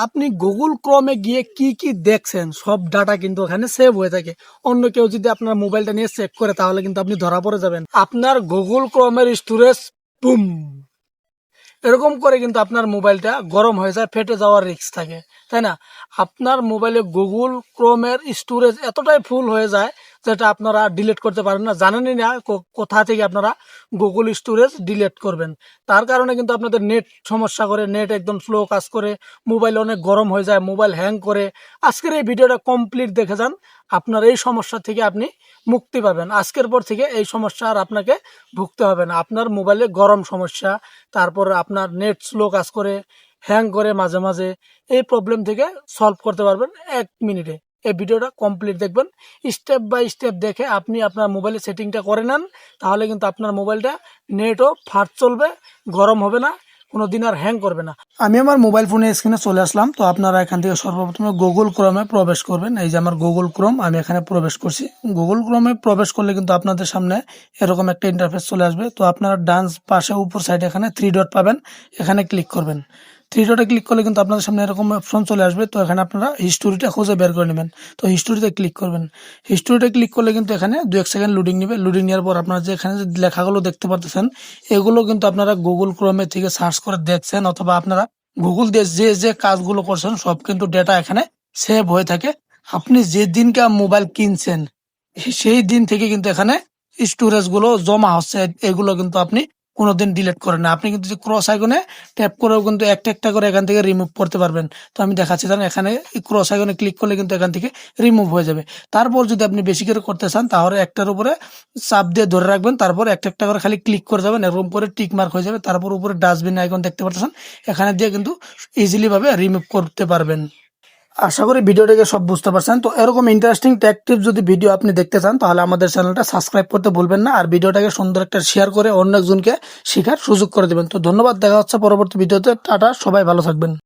আপনি গুগল ক্রমে গিয়ে কি কি দেখছেন, সব ডাটা কিন্তু ওখানে সেভ হয়ে থাকে। অন্য কেউ যদি আপনার মোবাইলটা নিয়ে চেক করে, তাহলে কিন্তু আপনি ধরা পড়ে যাবেন। আপনার গুগল ক্রমের স্টোরেজ বুম এরকম করে কিন্তু আপনার মোবাইলটা গরম হয়ে যায়, ফেটে যাওয়ার রিস্ক থাকে। তাই না? আপনার মোবাইলে গুগল ক্রোমের স্টোরেজ এতটাই ফুল হয়ে যায় যেটা আপনারা ডিলেট করতে পারেন না, জানেনই না কোথা থেকে আপনারা গুগল স্টোরেজ ডিলেট করবেন। তার কারণে কিন্তু আপনাদের নেট সমস্যা করে নেট একদম স্লো কাজ করে মোবাইল অনেক গরম হয়ে যায় মোবাইল হ্যাং করে। আজকের এই ভিডিওটা কমপ্লিট দেখে যান, আপনার এই সমস্যা থেকে আপনি মুক্তি পাবেন। আজকের পর থেকে এই সমস্যা আর আপনাকে ভুগতে হবে না। আপনার মোবাইলে গরম সমস্যা, তারপর আপনার নেট স্লো কাজ করে হ্যাং করে মাঝে মাঝে, এই প্রবলেম থেকে সলভ করতে পারবেন এক মিনিটে। এই ভিডিওটা কমপ্লিট দেখবেন। স্টেপ বাই স্টেপ দেখে আপনি আপনার মোবাইলে সেটিংটা করে নেন, তাহলে কিন্তু আপনার মোবাইলটা নেটও ফাস্ট চলবে, গরম হবে না কোনো দিন আর হ্যাং করবে না। আমি আমার মোবাইল ফোনের স্ক্রিনে চলে আসলাম, তো আপনারা এখান থেকে সর্বপ্রথমে গুগল ক্রমে প্রবেশ করবেন। এই যে আমার গুগল ক্রোম আমি এখানে প্রবেশ করছি। গুগল ক্রমে প্রবেশ করলে কিন্তু আপনাদের সামনে এরকম একটা ইন্টারফেস চলে আসবে। তো আপনারা ডান্স পাশে উপর সাইডে এখানে থ্রি ডট পাবেন, এখানে ক্লিক করবেন। থ্রি ডটে ক্লিক করলে কিন্তু আপনাদের সামনে এরকম অপশন চলে আসবে। তো এখানে আপনারা হিস্টোরিটা খুঁজে বের করে নেবেন। তো হিস্টোরিতে ক্লিক করবেন। হিস্টোরিতে ক্লিক করলে কিন্তু এখানে দু এক সেকেন্ড লোডিং নেবে। লোডিং নেওয়ার পর আপনারা যে এখানে যে লেখাগুলো দেখতে পারতেছেন এগুলো কিন্তু আপনারা গুগল ক্রোমে থেকে সার্চ করে দেখছেন অথবা আপনারা গুগল দিয়ে যে যে কাজগুলো করছেন, সব কিন্তু ডেটা এখানে সেভ হয়ে থাকে। আপনি যে দিনকে মোবাইল কিনছেন, সেই দিন থেকে কিন্তু এখানে স্টোরেজগুলো জমা হচ্ছে। এগুলো কিন্তু আপনি কোনোদিন ডিলিট করেন না। আপনি কিন্তু যে ক্রস আইকনে ট্যাপ করেও কিন্তু একটা একটা করে এখান থেকে রিমুভ করতে পারবেন। তো আমি দেখাচ্ছি জানেন এখানে ক্রস আইকনে ক্লিক করলে কিন্তু এখান থেকে রিমুভ হয়ে যাবে। তারপর যদি আপনি বেশি করে করতে চান, তাহলে একটার উপরে চাপ দিয়ে ধরে রাখবেন। তারপর একটা একটা করে খালি ক্লিক করে যাবেন। এরকম করে টিক মার্ক হয়ে যাবে। তারপর উপরে ডাস্টবিন আইকন দেখতে পাচ্ছেন এখানে দিয়ে কিন্তু ইজিলিভাবে রিমুভ করতে পারবেন। আশা করি ভিডিওটাকে সব বুঝতে পারছেন। তো এরকম ইন্টারেস্টিং ট্যাক যদি ভিডিও আপনি দেখতে চান, তাহলে আমাদের চ্যানেলটা সাবস্ক্রাইব করতে ভুলবেন না। আর ভিডিওটাকে সুন্দর একটা শেয়ার করে অন্য একজনকে শেখার সুযোগ করে দেবেন। তো ধন্যবাদ, দেখা হচ্ছে পরবর্তী ভিডিওতে টাটা, সবাই ভালো থাকবেন।